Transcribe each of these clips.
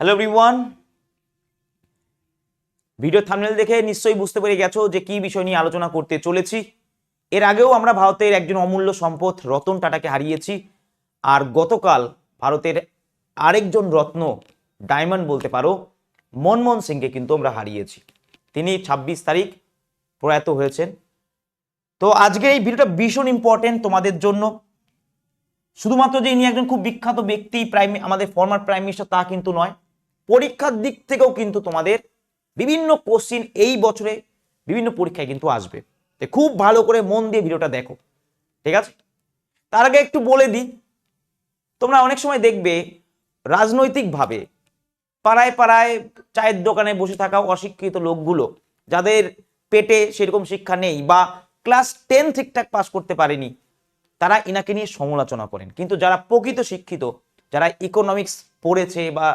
Hello everyone video thumbnail দেখে নিশ্চয়ই বুঝতে পেরে গেছো যে কি বিষয় নিয়ে আলোচনা করতে চলেছি। এর আগেও আমরা ভারতের একজন অমূল্য সম্পদ রতন টাটাকে হারিয়েছি, আর গতকাল ভারতের আরেকজন রত্ন ডায়মন্ড বলতে পারো, মনমোহন সিংকে কিন্তু আমরা হারিয়েছি। তিনি ছাব্বিশ তারিখ প্রয়াত হয়েছেন। তো আজকে এই ভিডিওটা ভীষণ ইম্পর্টেন্ট তোমাদের জন্য। শুধুমাত্র যে ইনি একজন খুব বিখ্যাত ব্যক্তি, প্রাইম আমাদের ফর্মার প্রাইম মিনিস্টার তা কিন্তু নয়। পরীক্ষার দিক থেকেও কিন্তু তোমাদের বিভিন্ন কোশ্চিন এই বছরে বিভিন্ন পরীক্ষায় কিন্তু আসবে। খুব ভালো করে মন দিয়ে ভিডিওটা দেখো। ঠিক আছে? তার আগে একটু বলে দিই, তোমরা অনেক সময় দেখবে রাজনৈতিকভাবে পাড়ায় পাড়ায় চায়ের দোকানে বসে থাকা অশিক্ষিত লোকগুলো যাদের পেটে সেরকম শিক্ষা নেই বা ক্লাস টেন ঠিকঠাক পাস করতে পারেনি, তারা ইনাকে নিয়ে সমালোচনা করেন। কিন্তু যারা প্রকৃত শিক্ষিত, যারা ইকোনমিক্স পড়েছে বা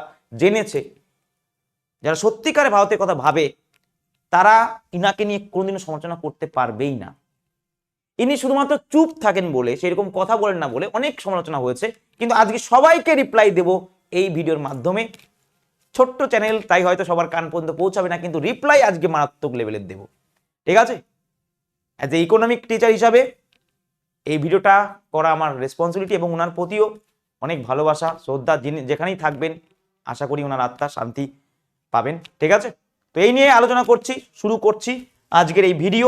জেনেছে, যারা সত্যিকারে ভারতের কথা ভাবে, তারা ইনাকে নিয়ে কোনোদিনও সমালোচনা করতে পারবেই না। ইনি শুধুমাত্র চুপ থাকেন বলে, সেরকম কথা বলেন না বলে অনেক সমালোচনা হয়েছে, কিন্তু আজকে সবাইকে রিপ্লাই দেব এই ভিডিওর মাধ্যমে। ছোট্ট চ্যানেল তাই হয়তো সবার কান পর্যন্ত পৌঁছাবে না, কিন্তু রিপ্লাই আজকে মারাত্মক লেভেলের দেব। ঠিক আছে? অ্যাজ এ ইকোনমিক টিচার হিসাবে, এই ভিডিওটা করা আমার রেসপন্সিবিলিটি এবং ওনার প্রতিও অনেক ভালোবাসা, শ্রদ্ধা যিনি যেখানেই থাকবেন আশা করি ওনার আত্মা শান্তি পাবেন। ঠিক আছে? তো এই নিয়ে আলোচনা করছি, শুরু করছি আজকের এই ভিডিও।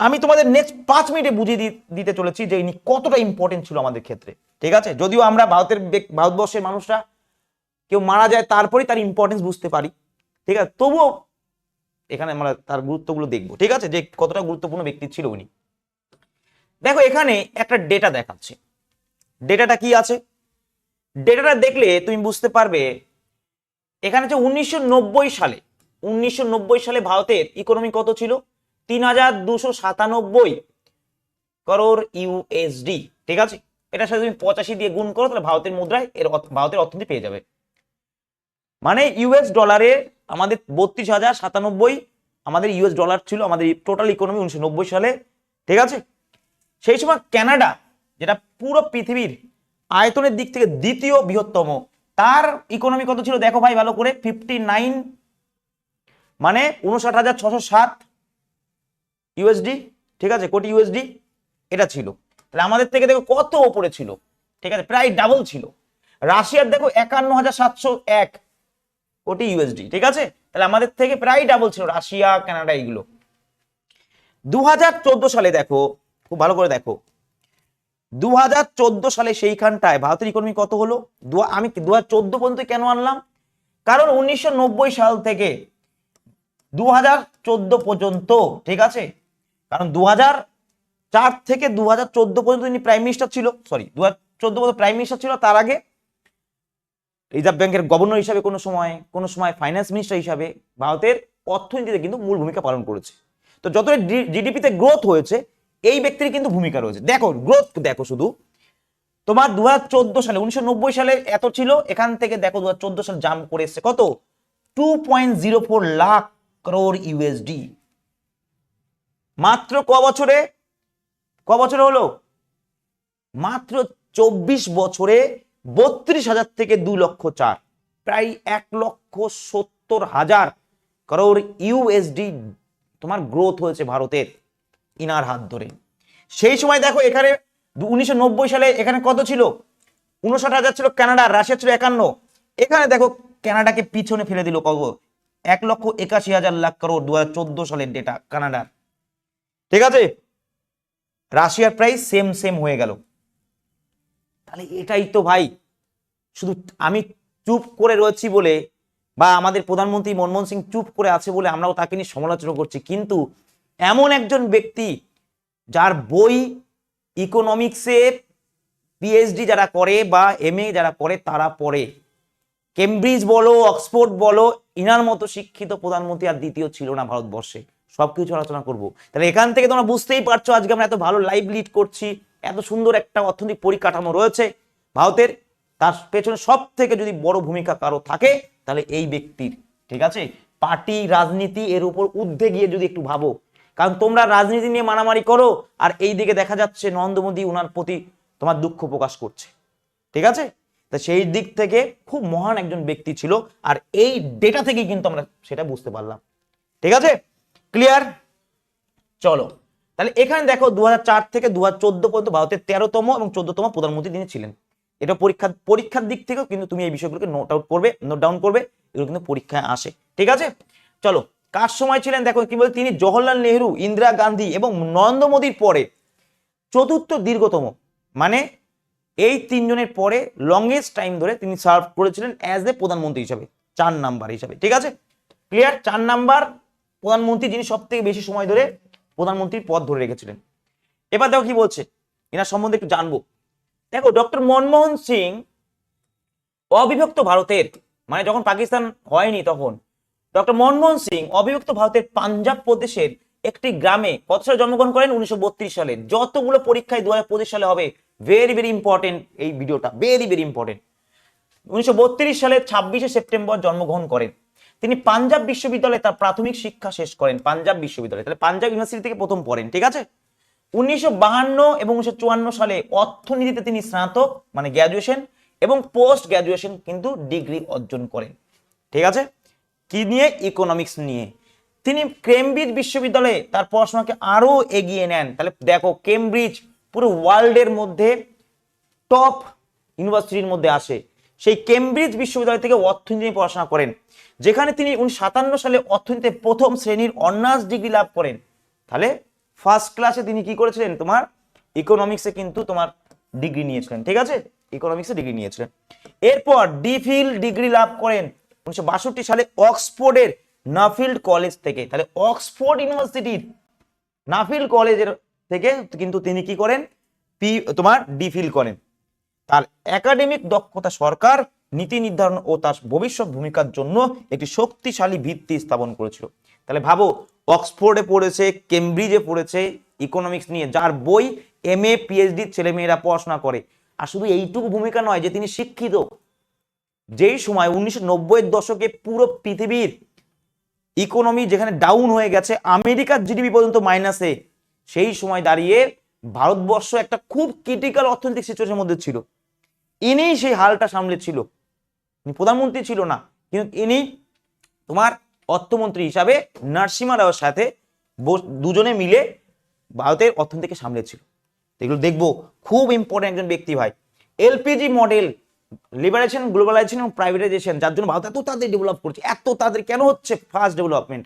আমি তোমাদের নেক্সট পাঁচ মিনিটে বুঝিয়ে দিতে চলেছি যে ইনি কতটা ইম্পর্টেন্ট ছিল আমাদের ক্ষেত্রে। ঠিক আছে? যদিও আমরা ভারতের ভারতবর্ষের মানুষরা কেউ মারা যায় তারপরেই তার ইম্পর্টেন্স বুঝতে পারি। ঠিক আছে? তবুও এখানে আমরা তার গুরুত্বগুলো দেখব। ঠিক আছে? যে কতটা গুরুত্বপূর্ণ ব্যক্তি ছিল উনি। দেখো, এখানে একটা ডেটা দেখাচ্ছে। ডেটাটা কি আছে? ডেটাটা দেখলে তুমি বুঝতে পারবে এখানে হচ্ছে উনিশশো নব্বই সালে, উনিশশো নব্বই সালে ভারতের ইকোনমি কত ছিল? তিন হাজার দুশো সাতানব্বই করোর ইউএসডি ঠিক আছে? এটার সাথে তুমি পঁচাশি দিয়ে গুণ করো, তাহলে ভারতের মুদ্রায় এর ভারতের অর্থনীতি পেয়ে যাবে। মানে ইউএস ডলারে আমাদের বত্রিশ হাজার সাতানব্বই, আমাদের ইউএস ডলার ছিল, আমাদের টোটাল ইকোনমি উনিশশো নব্বই সালে, ঠিক আছে? সেই সময় কানাডা যেটা পুরো পৃথিবীর আয়তনের দিক থেকে দ্বিতীয় বৃহত্তম তার ইকোনমি কত ছিল? দেখো ভাই, ভালো করে। ফিফটি নাইন মানে উনষাট হাজার ছশো সাত ইউএসডি ঠিক আছে? কোটি ইউএসডি এটা ছিল। তাহলে আমাদের থেকে দেখো কত ওপরে ছিল? ঠিক আছে? প্রায় ডাবল ছিল। রাশিয়ার দেখো একান্ন হাজার সাতশো এক কোটি ইউএসডি ঠিক আছে? তাহলে আমাদের থেকে প্রায় ডাবল ছিল, রাশিয়া, কানাডা, এইগুলো। দু হাজার চোদ্দ সালে দেখো, খুব ভালো করে দেখো দু হাজার চোদ্দ সালে সেইখানটায় ভারতের ইকোনমি কত হলো? দু- আমি দু হাজার পর্যন্ত কেন আনলাম? কারণ উনিশশো নব্বই সাল থেকে দুহাজার চোদ্দ পর্যন্ত, ঠিক আছে? কারণ দু চার থেকে দু হাজার চোদ্দ পর্যন্ত তিনি প্রাইম মিনিস্টার ছিল সরি দু হাজার চোদ্দ পর্যন্ত প্রাইম মিনিস্টার ছিল, তার আগে রিজার্ভ ব্যাংকের গভর্নর হিসাবে কোনো সময় কোনো সময় ফাইন্যান্স মিনিস্টার হিসাবে ভারতের অর্থনীতিতে কিন্তু মূল ভূমিকা পালন করেছে। তো যতটা জিডিপিতে গ্রোথ হয়েছে এই ব্যক্তির কিন্তু ভূমিকা রয়েছে। দেখো গ্রোথ দেখো শুধু। তোমার দু হাজার চোদ্দ সালে, উনিশশো নব্বই সালে এত ছিল, এখান থেকে দেখো দু সালে জাম্প করে এসছে। কত? Two point zero four lakh crore USD মাত্র ক বছরে? ক বছরে হলো? মাত্র চব্বিশ বছরে বত্রিশ হাজার থেকে দু লক্ষ চার। প্রায় এক লক্ষ সত্তর হাজার করোর ইউএসডি তোমার গ্রোথ হয়েছে ভারতের। ইনার হাত ধরে। সেই সময় দেখো এখানে উনিশশো নব্বই সালে এখানে কত ছিল? উনষাট হাজার ছিল কানাডা, রাশিয়া ছিল একান্ন। এখানে দেখো কানাডাকে পিছনে ফেলে দিল কত? এক লক্ষ একাশি হাজার লাখ করোড় দু হাজার চোদ্দ সালের ডেটা কানাডার। ঠিক আছে? রাশিয়ার প্রাইস সেম সেম হয়ে গেল। তাহলে এটাই তো ভাই, শুধু আমি চুপ করে রয়েছি বলে বা আমাদের প্রধানমন্ত্রী মনমোহন সিং চুপ করে আছে বলে আমরাও তাকে নিয়ে সমালোচনা করছি। কিন্তু এমন একজন ব্যক্তি যার বই ইকোনমিক্সে পিএইচডি যারা করে বা এম যারা করে, তারা পড়ে। কেমব্রিজ বলো অক্সফোর্ড বলো, ইনার মতো শিক্ষিত প্রধানমন্ত্রী আর দ্বিতীয় ছিল না ভারতবর্ষে। সবকিছু আলোচনা করব। তাহলে এখান থেকে তোমরা বুঝতেই পারছ আজকে আমরা এত ভালো লাইভ লিড করছি, এত সুন্দর একটা অর্থনৈতিক পরিকাঠামো রয়েছে। ভারতের তার পেছনে সব থেকে যদি বড় ভূমিকা কারও থাকে, তাহলে এই ব্যক্তির। ঠিক আছে? পার্টি, রাজনীতি, এর উপর ঊর্ধ্বে গিয়ে যদি একটু ভাবো কারণ তোমরা রাজনীতি নিয়ে মারামারি করো, আর এই দিকে দেখা যাচ্ছে নরেন্দ্র মোদী ওনার প্রতি তোমার দুঃখ প্রকাশ করছে। ঠিক আছে? তা সেই দিক থেকে খুব মহান একজন ব্যক্তি ছিল, আর এই ডেটা থেকেই কিন্তু আমরা সেটা বুঝতে পারলাম। ঠিক আছে? ক্লিয়ার চলো। তাহলে এখানে দেখো দু হাজার চার থেকে দু হাজার চোদ্দ পর্যন্ত ভারতের তেরোতম এবং চোদ্দতম প্রধানমন্ত্রী তিনি ছিলেন। এটা পরীক্ষা, পরীক্ষার দিক থেকেও কিন্তু তুমি এই বিষয়গুলোকে নোট আউট করবে নোট ডাউন করবে, এগুলো কিন্তু পরীক্ষায় আসে। ঠিক আছে? চলো। কার সময় ছিলেন? দেখো, কি বলে তিনি জওহরলাল নেহরু, ইন্দিরা গান্ধী এবং নরেন্দ্র মোদীর পরে। চতুর্থ দীর্ঘতম। মানে এই তিনজনের পরে লংগেস্ট টাইম ধরে তিনি সার্ভ করেছিলেন অ্যাজ এ প্রধানমন্ত্রী হিসাবে, চার নাম্বার হিসাবে, ঠিক আছে? ক্লিয়ার চার নাম্বার প্রধানমন্ত্রী যিনি সব থেকে বেশি সময় ধরে প্রধানমন্ত্রীর পদ ধরে রেখেছিলেন। এবার দেখো কি বলছে, এনার সম্বন্ধে একটু জানব। দেখো ডক্টর মনমোহন সিং অবিভক্ত ভারতের মানে যখন পাকিস্তান হয়নি তখন ডক্টর মনমোহন সিং অবিভক্ত ভারতের পাঞ্জাব প্রদেশের একটি গ্রামে কত সালে জন্মগ্রহণ করেন উনিশশো বত্রিশ সালে। যতগুলো পরীক্ষায় দু হাজার পঁচিশ সালে হবে। ভেরি ভেরি ইম্পর্টেন্ট এই ভিডিওটা। ভেরি ভেরি ইম্পর্টেন্ট উনিশশো বত্রিশ সালে ছাব্বিশে সেপ্টেম্বর জন্মগ্রহণ করেন। তিনি পাঞ্জাব বিশ্ববিদ্যালয়ে তার প্রাথমিক শিক্ষা শেষ করেন। পাঞ্জাব বিশ্ববিদ্যালয়ে। তাহলে পাঞ্জাব ইউনিভার্সিটি থেকে প্রথম পড়েন, ঠিক আছে? উনিশশো এবং উনিশশো চুয়ান্ন সালে অর্থনীতিতে তিনি স্নাতক মানে গ্র্যাজুয়েশন এবং পোস্ট গ্র্যাজুয়েশন কিন্তু ডিগ্রি অর্জন করেন, ঠিক আছে? কি নিয়ে? ইকোনমিক্স নিয়ে। তিনি কেমব্রিজ বিশ্ববিদ্যালয়ে তার পড়াশোনাকে আরও এগিয়ে নেন। তাহলে দেখো কেমব্রিজ পুরো ওয়ার্ল্ডের মধ্যে টপ ইউনিভার্সিটির মধ্যে আসে। সেই কেমব্রিজ বিশ্ববিদ্যালয় থেকে অর্থনীতি নিয়ে পড়াশোনা করেন, যেখানে তিনি উনিশশো সাতান্ন সালে অর্থনীতিতে প্রথম শ্রেণির অনার্স ডিগ্রি লাভ করেন। তাহলে ফার্স্ট ক্লাসে তিনি কি করেছিলেন? তোমার ইকোনমিক্সে কিন্তু তোমার ডিগ্রি নিয়েছিলেন, ঠিক আছে? ইকোনমিক্সে ডিগ্রি নিয়েছিলেন। এরপর ডিফিল ডিগ্রি লাভ করেন। উনিশশো বাষট্টি সালে অক্সফোর্ডের নাফিল্ড কলেজ থেকে। তাহলে অক্সফোর্ড ইউনিভার্সিটির নাফিল্ড কলেজের থেকে কিন্তু তিনি কি করেন? পি, তোমার ডিফিল করেন। তার একাডেমিক দক্ষতা সরকার, নীতি নির্ধারণ ও তার ভবিষ্যৎ ভূমিকার জন্য একটি শক্তিশালী ভিত্তি স্থাপন করেছিল। তাহলে ভাবো, অক্সফোর্ডে পড়েছে, কেমব্রিজে পড়েছে ইকোনমিক্স নিয়ে যার বই এম এ পিএইচডি ছেলেমেয়েরা পড়াশোনা করে। আর শুধু এইটুকু ভূমিকা নয় যে তিনি শিক্ষিত যেই সময় উনিশশো নব্বইয়ের দশকে পুরো পৃথিবীর ইকোনমি যেখানে ডাউন হয়ে গেছে, আমেরিকার জিডিপি পর্যন্ত মাইনাসে সেই সময় দাঁড়িয়ে ভারতবর্ষ একটা খুব ক্রিটিক্যাল অর্থনৈতিক সিচুয়েশনের মধ্যে ছিল। ইনি সেই হালটা সামলেছিল প্রধানমন্ত্রী ছিল না, কিন্তু ইনি তোমার অর্থমন্ত্রী হিসাবে নরসিমা রাওয়ের সাথে দুজনে মিলে ভারতের অর্থনীতিকে সামলেছিল এগুলো দেখব, খুব ইম্পর্টেন্ট একজন ব্যক্তি ভাই। এলপিজি মডেল লিবারেশন গ্লোবালাইজেশন এবং প্রাইভেটাইজেশন যার জন্য ভারত এত তাড়াতাড়ি ডেভেলপ করছে, এত তাড়াতাড়ি কেন হচ্ছে ফাস্ট ডেভেলপমেন্ট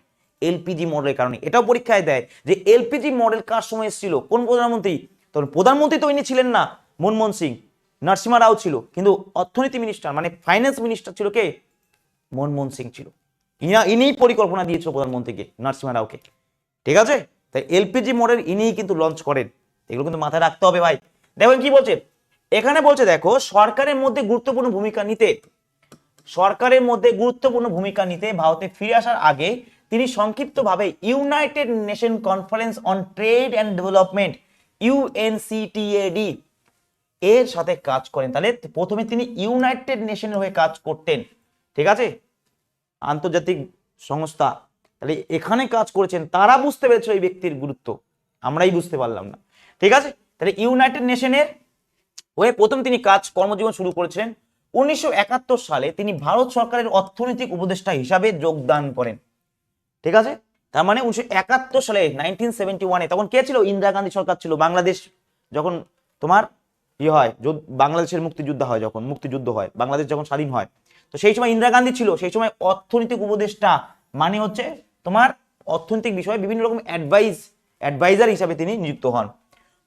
এলপিজি মডেলের কারণে। এটাও পরীক্ষায় দেয় যে এলপিজি মডেল কার সময় এসেছিল? কোন প্রধানমন্ত্রী? তখন প্রধানমন্ত্রী তো ইনি ছিলেন না, মনমোহন সিং। নরসিমা রাও ছিল, কিন্তু অর্থনীতি মিনিস্টার মানে ফাইন্যান্স মিনিস্টার ছিল কে? মনমোহন সিং ছিল। ইনা, ইনিই পরিকল্পনা দিয়েছিল প্রধানমন্ত্রীকে, নরসিমা রাওকে। ঠিক আছে? তাই এলপিজি মডেল ইনিই কিন্তু লঞ্চ করেন। এগুলো কিন্তু মাথায় রাখতে হবে ভাই। দেখবেন কি বলছে? এখানে বলছে দেখো, সরকারের মধ্যে গুরুত্বপূর্ণ ভূমিকা নিতে, সরকারের মধ্যে গুরুত্বপূর্ণ ভূমিকা নিতে ভারতে ফিরে আসার আগে তিনি সংক্ষিপ্তভাবে united nation conference on trade and development UNCTAD এর সাথে কাজ করেন। তাহলে প্রথমে তিনি ইউনাইটেড নেশনের হয়ে কাজ করতেন, ঠিক আছে? আন্তর্জাতিক সংস্থা। তাহলে এখানে কাজ করেছেন, তারা বুঝতে পেরেছে ওই ব্যক্তির গুরুত্ব। আমরাই বুঝতে পারলাম না, ঠিক আছে? তাহলে ইউনাইটেড নেশনের হয়ে প্রথম তিনি কাজ কর্মজীবন শুরু করেছিলেন। উনিশশো একাত্তর সালে তিনি ভারত সরকারের অর্থনৈতিক উপদেষ্টা হিসাবে যোগদান করেন। ঠিক আছে? তার মানে উনিশশো একাত্তর সালে নাইনটিন সেভেন্টি ওয়ানে তখন কে ছিল? ইন্দিরা গান্ধী সরকার ছিল। বাংলাদেশ যখন তোমার ইয়ে হয় বাংলাদেশের মুক্তিযুদ্ধ হয় যখন, মুক্তিযুদ্ধ হয়, বাংলাদেশ যখন স্বাধীন হয়। তো সেই সময় ইন্দিরা গান্ধী ছিল, সেই সময় অর্থনৈতিক উপদেষ্টা মানে হচ্ছে তোমার অর্থনৈতিক বিষয়ে বিভিন্ন রকম অ্যাডভাইস অ্যাডভাইজার হিসাবে তিনি নিযুক্ত হন।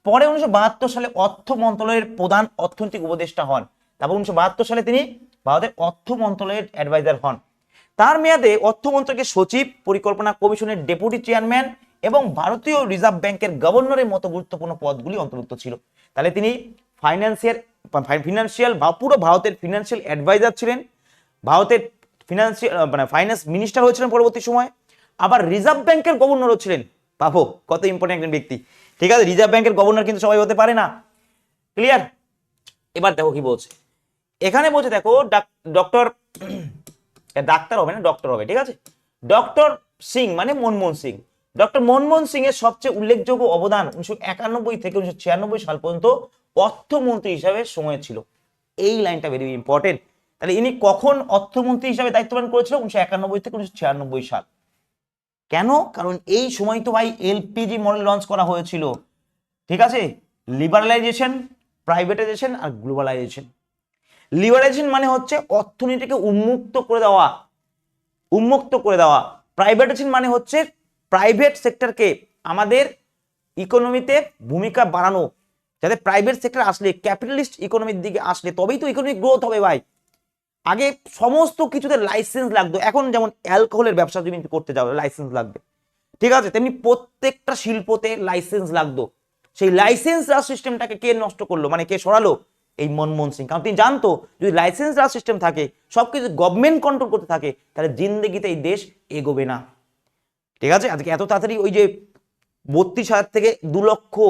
পরে উনিশশো বাহাত্তর সালে অর্থ মন্ত্রণালয়ের প্রধান অর্থনৈতিক উপদেষ্টা হন। তারপর উনিশশো বাহাত্তর সালে তিনি ভারতের অর্থ মন্ত্রণালয়ের অ্যাডভাইজার হন। তার মেয়াদে অর্থ মন্ত্রকের সচিব, পরিকল্পনা কমিশনের ডেপুটি চেয়ারম্যান এবং ভারতীয় রিজার্ভ ব্যাংকের গভর্নরের মতো গুরুত্বপূর্ণ পদগুলি অন্তর্ভুক্ত ছিল। তাহলে তিনি ফাইন্যান্সিয়াল ফিনান্সিয়াল পুরো ভারতের ফিনান্সিয়াল অ্যাডভাইজার ছিলেন। ভারতের ফিনান্সিয়াল মানে ফাইন্যান্স মিনিস্টার হয়েছিলেন পরবর্তী সময়। আবার রিজার্ভ ব্যাংকের গভর্নরও ছিলেন। পাবো কত ইম্পর্টেন্ট একজন ব্যক্তি। ঠিক আছে রিজার্ভ ব্যাংকের গভর্নর কিন্তু সবাই হতে পারে না। ক্লিয়ার এবার দেখো কি বলছে। এখানে বলছে দেখো ডক্টর ডাক্তার হবে না ডক্টর হবে, ঠিক আছে? ডক্টর সিং মানে মনমোহন সিং। ডক্টর মনমোহন সিং এর সবচেয়ে উল্লেখযোগ্য অবদান উনিশশো একানব্বই থেকে উনিশশো ছিয়ানব্বই সাল পর্যন্ত অর্থমন্ত্রী হিসাবে সময় ছিল। এই লাইনটা ভেরি ইম্পর্টেন্ট তাহলে ইনি কখন অর্থমন্ত্রী হিসাবে দায়িত্ব পালন করেছিল? উনিশশো একানব্বই থেকে উনিশশো ছিয়ানব্বই সাল। কেন? কারণ এই সময় তো ভাই এলপিজি মডেল লঞ্চ করা হয়েছিল। ঠিক আছে? লিবারালাইজেশন প্রাইভেটাইজেশন আর গ্লোবালাইজেশন লিবারালাইজেশন মানে হচ্ছে অর্থনীতিকে উন্মুক্ত করে দেওয়া। উন্মুক্ত করে দেওয়া। প্রাইভেটাইজেশন মানে হচ্ছে প্রাইভেট সেক্টরকে আমাদের ইকোনমিতে ভূমিকা বাড়ানো। যাতে প্রাইভেট সেক্টর আসলে ক্যাপিটালিস্ট ইকোনমির দিকে আসলে, তবেই তো ইকোনমিক গ্রোথ হবে ভাই। আগে সমস্ত কিছুতে লাইসেন্স লাগতো। এখন যেমন অ্যালকোহলের ব্যবসা তুমি করতে যাও লাইসেন্স লাগবে। ঠিক আছে? তেমনি প্রত্যেকটা শিল্পতে লাইসেন্স লাগতো। সেই লাইসেন্স রাজ সিস্টেমটাকে কে নষ্ট করল? মানে কে সরালো? এই মনমোহন সিং। কারণ তিনি জানতো, যদি লাইসেন্স রাজ সিস্টেম থাকে সব কিছু গভর্নমেন্ট কন্ট্রোল করতে থাকে, তাহলে জিন্দগিতে এই দেশ এগোবে না। ঠিক আছে? আজকে এত তাড়াতাড়ি ওই যে বত্রিশ হাজার থেকে দু লক্ষ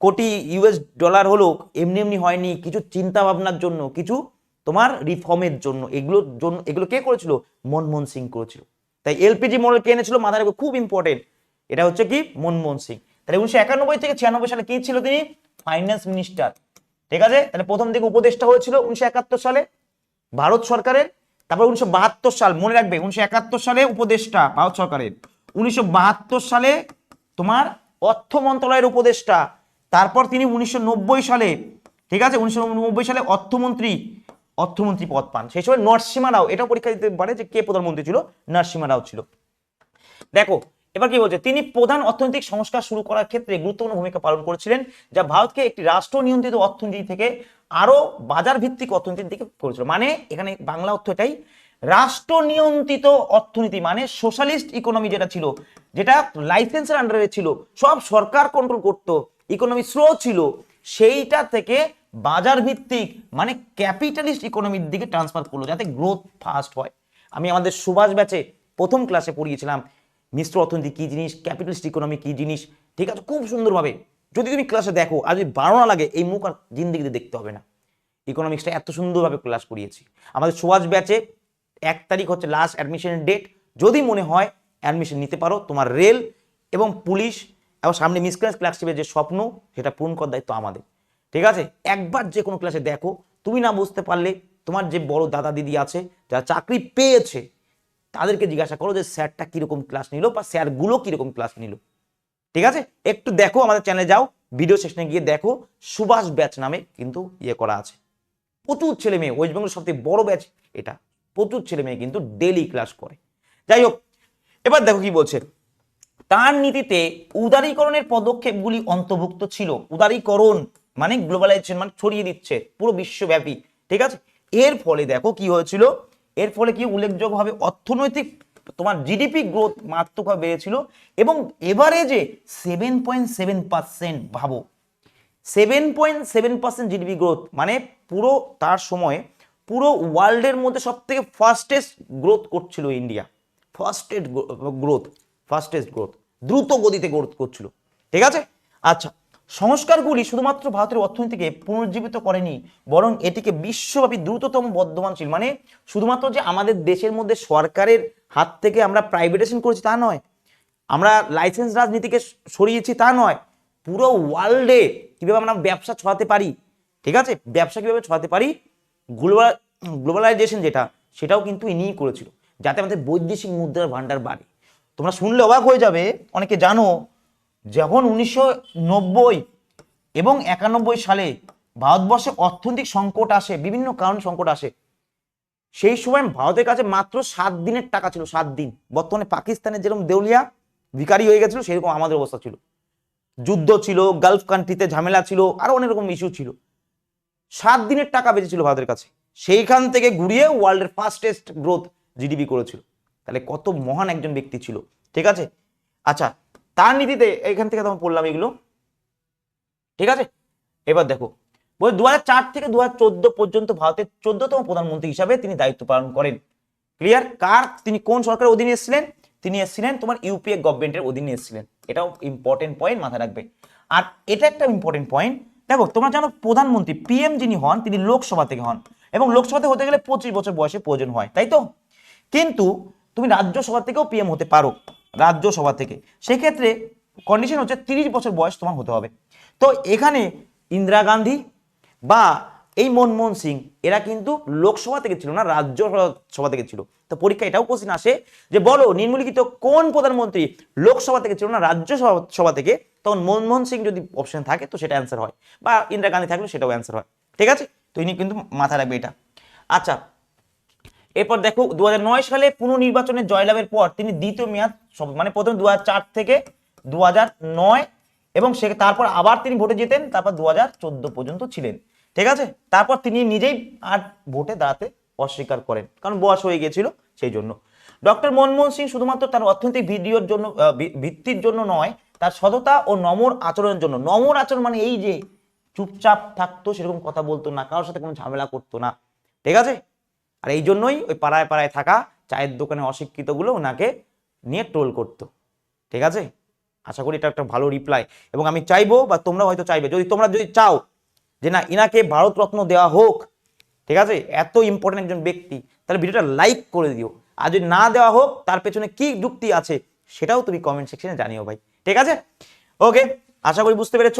কোটি ইউএস ডলার হলো, এমনি এমনি হয়নি। কিছু চিন্তা ভাবনার জন্য, কিছু তোমার রিফর্মের জন্য, এগুলোর জন্য, এগুলো কে করেছিল? মনমোহন সিং করেছিল। তাই এলপিজি মডেল কে এনেছিল, মাথায় রাখবে, খুব ইম্পর্টেন্ট এটা হচ্ছে কি? মনমোহন সিং। তাহলে উনিশশো একানব্বই থেকে ছিয়ানব্বই সালে কি ছিল তিনি? ফাইন্যান্স মিনিস্টার ঠিক আছে? তাহলে প্রথম দিকে উপদেষ্টা হয়েছিল উনিশশো একাত্তর সালে। ভারত সরকারের। তারপর উনিশশো বাহাত্তর সাল, মনে রাখবে, উনিশশো একাত্তর সালে উপদেষ্টা, ভারত সরকারের। উনিশশো বাহাত্তর সালে তোমার অর্থ মন্ত্রণালয়ের উপদেষ্টা। তারপর তিনি উনিশশো নব্বই সালে, ঠিক আছে? উনিশশো নব্বই সালে অর্থমন্ত্রী। অর্থমন্ত্রী পদ পান। সেই সময় নরসিমা রাও এটাও পরীক্ষা দিতে পারে যে কে প্রধানমন্ত্রী ছিল? নরসিমা রাও ছিল। দেখো, এবার কি বলছে? তিনি প্রধান অর্থনৈতিক সংস্কার শুরু করার ক্ষেত্রে গুরুত্বপূর্ণ ভূমিকা পালন করেছিলেন, যা ভারতকে একটি রাষ্ট্র নিয়ন্ত্রিত অর্থনীতি থেকে আরও বাজার ভিত্তিক অর্থনীতির দিকে করেছিল। মানে এখানে বাংলা অর্থ এটাই রাষ্ট্র নিয়ন্ত্রিত অর্থনীতি মানে সোশ্যালিস্ট ইকোনমি যেটা ছিল, যেটা লাইসেন্সের আন্ডারে ছিল, সব সরকার কন্ট্রোল করতো ইকোনমি স্লো ছিল, সেইটা থেকে বাজার ভিত্তিক মানে ক্যাপিটালিস্ট ইকোনমির দিকে ট্রান্সফার করল, যাতে গ্রোথ ফাস্ট হয়। আমি আমাদের সুভাষ ব্যাচে প্রথম ক্লাসে পড়িয়েছিলাম, মিশ্র অর্থনীতি কী জিনিস, ক্যাপিটালিস্ট ইকোনমি কি জিনিস, ঠিক আছে, খুব সুন্দরভাবে। যদি তুমি ক্লাসে দেখো, আর যদি বারো না লাগে, এই মুখ আর জিন্দিগিতে দেখতে হবে না। ইকোনমিক্সটা এত সুন্দরভাবে ক্লাস করিয়েছি। আমাদের সুভাষ ব্যাচে এক তারিখ হচ্ছে লাস্ট অ্যাডমিশনের ডেট যদি মনে হয় অ্যাডমিশন নিতে পারো, তোমার রেল এবং পুলিশ এবং সামনে মিসক্লাস ক্লাসটিপের যে স্বপ্ন, সেটা পূরণ করার দায়িত্ব আমাদের। ঠিক আছে? একবার যে কোনো ক্লাসে দেখো, তুমি না বুঝতে পারলে তোমার যে বড় দাদা দিদি আছে, যারা চাকরি পেয়েছে, তাদেরকে জিজ্ঞাসা করো যে, স্যারটা কীরকম ক্লাস নিল? বা, স্যারগুলো কীরকম ক্লাস নিল? ঠিক আছে? একটু দেখো আমাদের চ্যানেলে যাও ভিডিও সেশনে গিয়ে দেখো, সুভাষ ব্যাচ নামে কিন্তু ইয়ে করা আছে। প্রচুর ছেলে মেয়ে ওয়েস্ট বেঙ্গল সবথেকে বড় ব্যাচ এটা। প্রচুর ছেলে মেয়ে কিন্তু ডেলি ক্লাস করে। যাই হোক, এবার দেখো কি বলছে। তার নীতিতে উদারীকরণের পদক্ষেপগুলি অন্তর্ভুক্ত ছিল। উদারীকরণ মানে গ্লোবালাইজেশন মানে ছড়িয়ে দিচ্ছে, পুরো বিশ্বব্যাপী, ঠিক আছে? এর ফলে দেখো কি হয়েছিল? এর ফলে কি উল্লেখযোগ্যভাবে অর্থনৈতিক তোমার জিডিপি গ্রোথ মারাত্মকভাবে বেড়েছিল এবং এভারেজে সেভেন পয়েন্ট সেভেন পার্সেন্ট ভাবো seven point seven percent GDP growth মানে পুরো তার সময়ে পুরো ওয়ার্ল্ডের মধ্যে সব থেকে ফাস্টেস্ট গ্রোথ করছিল India fastest growth fastest growth দ্রুত গতিতে গ্রোথ করছিল, ঠিক আছে? আচ্ছা সংস্কারগুলি শুধুমাত্র ভারতের অর্থনীতিকে পুনর্জীবিত করেনি, বরং এটিকে বিশ্বব্যাপী দ্রুততম বর্ধমানশীল। মানে শুধুমাত্র যে আমাদের দেশের মধ্যে সরকারের হাত থেকে আমরা প্রাইভেটাইজেশন করেছি তা নয়, আমরা লাইসেন্স রাজনীতিকে সরিয়েছি তা নয়, পুরো ওয়ার্ল্ডে কীভাবে আমরা ব্যবসা ছড়াতে পারি, ঠিক আছে? ব্যবসা কীভাবে ছড়াতে পারি? গ্লোবাল গ্লোবালাইজেশন যেটা, সেটাও কিন্তু ইনিই করেছিল, যাতে আমাদের বৈদেশিক মুদ্রার ভান্ডার বাড়ে। তোমরা শুনলে অবাক হয়ে যাবে, অনেকে জানো যখন উনিশশো নব্বই এবং একানব্বই সালে ভারতবর্ষে অর্থনৈতিক সংকট আসে, বিভিন্ন কারণে সংকট আসে, সেই সময় ভারতের কাছে মাত্র সাত দিনের টাকা ছিল, সাত দিন। বর্তমানে পাকিস্তানের যেরকম দেউলিয়া ভিকারি হয়ে গেছিল, সেরকম আমাদের অবস্থা ছিল। যুদ্ধ ছিল, গালফ কান্ট্রিতে ঝামেলা ছিল, আরও অনেক রকম ইস্যু ছিল। সাত দিনের টাকা বেঁচেছিল ভারতের কাছে। সেইখান থেকে ঘুরিয়ে ওয়ার্ল্ডের ফাস্টেস্ট গ্রোথ জিডিপি করেছিল। তাহলে কত মহান একজন ব্যক্তি ছিল। ঠিক আছে? আচ্ছা তার নীতিতে এখান থেকে তখন পড়লাম এগুলো। ঠিক আছে? এবার দেখো বলে দু থেকে দুহাজার চোদ্দ পর্যন্ত ভারতের চোদ্দতম প্রধানমন্ত্রী হিসাবে তিনি দায়িত্ব পালন করেন। ক্লিয়ার কার? তিনি কোন সরকারের অধীনে এসেছিলেন? তিনি এসেছিলেন তোমার ইউপিএ গভর্নমেন্টের অধীনে এসেছিলেন। এটাও ইম্পর্টেন্ট পয়েন্ট মাথায় রাখবে। আর এটা একটা ইম্পর্টেন্ট পয়েন্ট দেখো, তোমরা জানো প্রধানমন্ত্রী পিএম যিনি হন, তিনি লোকসভা থেকে হন এবং লোকসভাতে হতে গেলে পঁচিশ বছর বয়সে প্রয়োজন হয়, তাই তো? কিন্তু তুমি রাজ্যসভা থেকেও পিএম হতে পারো। রাজ্যসভা থেকে। সেক্ষেত্রে কন্ডিশন হচ্ছে তিরিশ বছর বয়স তোমার হতে হবে। তো এখানে ইন্দিরা গান্ধী বা এই মনমোহন সিং, এরা কিন্তু লোকসভা থেকে ছিল না রাজ্য সভা থেকে ছিল। তো পরীক্ষা এটাও কোশ্চিন আসে যে, বলো নিম্নলিখিত কোন প্রধানমন্ত্রী লোকসভা থেকে ছিল না, রাজ্যসভা সভা- সভা থেকে? তখন মনমোহন সিং যদি অপশন থাকে, তো সেটা অ্যান্সার হয়। বা ইন্দিরা গান্ধী থাকলে সেটাও অ্যান্সার হয়। ঠিক আছে? তো ইনি কিন্তু মাথায় রাখবে এটা। আচ্ছা এরপর দেখো দু হাজার নয় সালে পুনর্নির্বাচনে জয়লাভের পর তিনি দ্বিতীয় মেয়াদ মানে প্রথম দুহাজার চার থেকে দু হাজার নয় এবং সে তারপর আবার তিনি ভোটে যেতেন তারপর দুহাজার চোদ্দ পর্যন্ত ছিলেন। ঠিক আছে? তারপর তিনি নিজেই আর ভোটে দাঁড়াতে অস্বীকার করেন, কারণ বয়স হয়ে গিয়েছিল সেই জন্য। ডক্টর মনমোহন সিং শুধুমাত্র তার অর্থনৈতিক ভিডিওর জন্য ভিত্তির জন্য নয়, তার সততা ও নমর আচরণের জন্য। নমর আচরণ মানে এই যে চুপচাপ থাকতো সেরকম কথা বলতো না, কারোর সাথে কোনো ঝামেলা করতো না। ঠিক আছে? আর এই জন্যই ওই পাড়ায় পাড়ায় থাকা চায়ের দোকানে অশিক্ষিতগুলো ওনাকে নিয়ে ট্রোল করতো। ঠিক আছে? আশা করি এটা একটা ভালো রিপ্লাই এবং আমি চাইব বা তোমরা হয়তো চাইবে, যদি তোমরা যদি চাও যে না, ইনাকে ভারতরত্ন দেওয়া হোক, ঠিক আছে? এত ইম্পর্টেন্ট একজন ব্যক্তি, তাহলে ভিডিওটা লাইক করে দিও। আর যদি না দেওয়া হোক, তার পেছনে কি যুক্তি আছে, সেটাও তুমি কমেন্ট সেকশনে জানিও ভাই। ঠিক আছে? ওকে আশা করি বুঝতে পেরেছ।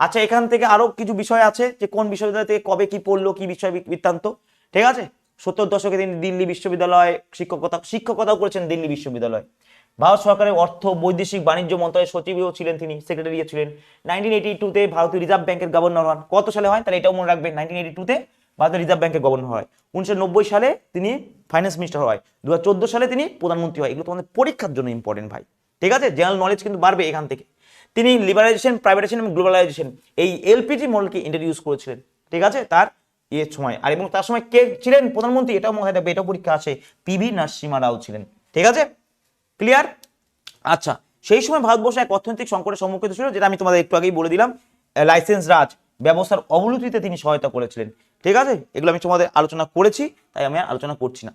আচ্ছা এখান থেকে আরও কিছু বিষয় আছে যে কোন বিশ্ববিদ্যালয় থেকে কবে কি পড়ল, কি বিষয় বৃত্তান্ত? ঠিক আছে? সত্তর দশকে তিনি দিল্লি বিশ্ববিদ্যালয় শিক্ষকতা, শিক্ষকতাও করেছেন দিল্লি বিশ্ববিদ্যালয়। ভারত সরকারের অর্থ, বৈদেশিক বাণিজ্য মন্ত্রণালয়ের সচিবও ছিলেন তিনি সেক্রেটারি ছিলেন। নাইনটিন এইটি টুতে ভারতীয় রিজার্ভ ব্যাংকের গভর্নর হন। কত সালে হয়? তাহলে এটাও মনে রাখবেন নাইনটিন এইটি টুতে ভারতের রিজার্ভ ব্যাংকের গভর্নর হয়। উনিশশো নব্বই সালে তিনি ফাইন্যান্স মিনিস্টার হয়। দু হাজার চোদ্দ সালে তিনি প্রধানমন্ত্রী হয়। এগুলো তোমাদের পরীক্ষার জন্য ইম্পর্টেন্ট ভাই। ঠিক আছে? জেনারেল নলেজ কিন্তু বাড়বে এখান থেকে। তিনি লিবারাইজেশন প্রাইভেটাইজেশন এবং গ্লোবালাইজেশন এই এলপিজি মডেলকে ইন্ট্রোডিউস করেছিলেন। ঠিক আছে? তার ইয়ের সময়। আর এবং তার সময় কে ছিলেন? প্রধানমন্ত্রী, এটাও মনে রাখবে এটাও পরীক্ষা আছে। পিভি নরসিমা রাও ছিলেন। ঠিক আছে? ক্লিয়ার আচ্ছা সেই সময় ভারতবর্ষ এক অর্থনৈতিক সংকটের সম্মুখীন ছিল, যেটা আমি তোমাদের একটু আগেই বলে দিলাম। লাইসেন্স রাজ, ব্যবস্থার অবনতিতে তিনি সহায়তা করেছিলেন। ঠিক আছে? এগুলো আমি তোমাদের আলোচনা করেছি, তাই আমি আলোচনা করছি না।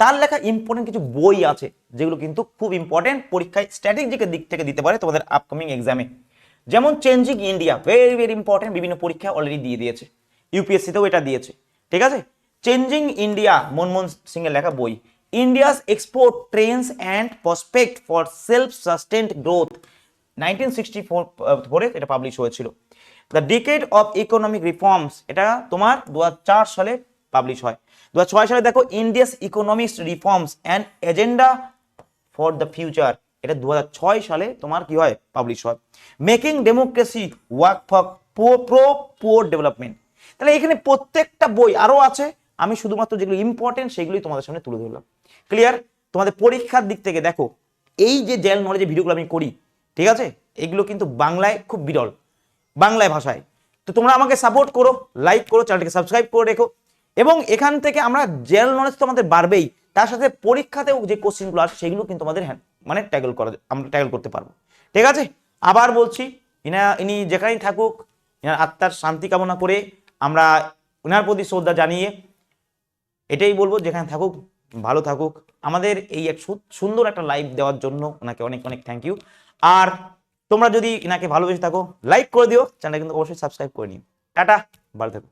তার লেখা ইম্পর্টেন্ট কিছু বই আছে, যেগুলো কিন্তু খুব ইম্পর্টেন্ট পরীক্ষায় স্ট্র্যাটেজিকের দিক থেকে দিতে পারে তোমাদের আপকামিং এক্সামে যেমন changing India very very important বিভিন্ন পরীক্ষা অলরেডি দিয়ে দিয়েছে। ইউপিএসসিতেও এটা দিয়েছে। ঠিক আছে? চেঞ্জিং ইন্ডিয়া মনমোহন সিং এর লেখা বই। India's export trends and prospect for self sustained growth nineteen sixty four এটা পাবলিশ হয়েছিল। The decade of economic reforms এটা তোমার দু হাজার চার সালে পাবলিশ হয়। দু হাজার ছয় সালে দেখো India's economics reforms and agenda for the future এটা দু হাজার ছয় সালে তোমার কি হয়? পাবলিশ হয়। Making democracy work for pro poor development তাহলে এখানে প্রত্যেকটা বই আরও আছে। আমি শুধুমাত্র যেগুলো ইম্পর্টেন্ট সেগুলোই তোমাদের সামনে তুলে ধরলাম। ক্লিয়ার তোমাদের পরীক্ষার দিক থেকে দেখো, এই যে জেল নলেজের ভিডিওগুলো আমি করি, ঠিক আছে? এগুলো কিন্তু বাংলায় খুব বিরল, বাংলায় ভাষায়। তো তোমরা আমাকে সাপোর্ট করো লাইক করো চ্যানেলটিকে সাবস্ক্রাইব করে রেখো। এবং এখান থেকে আমরা জেনারেল নলেজ তো আমাদের বাড়বেই, তার সাথে পরীক্ষাতেও যে কোশ্চেনগুলো আসে সেগুলো কিন্তু আমাদের হ্যাঁ মানে ট্যাগল করা আমরা ট্যাগল করতে পারব। ঠিক আছে? আবার বলছি, ইনা ইনি যেখানেই থাকুক আত্মার শান্তি কামনা করে আমরা ওনার প্রতি শ্রদ্ধা জানিয়ে এটাই বলব, যেখানে থাকুক, ভালো থাকুক। আমাদের এই এক সুন্দর একটা লাইভ দেওয়ার জন্য ওনাকে অনেক অনেক থ্যাংক ইউ আর তোমরা যদি এনাকে ভালোবেসে থাকো লাইক করে দিও। চ্যানেল কিন্তু অবশ্যই সাবস্ক্রাইব করে নিও। টাটা, ভালো থাকো।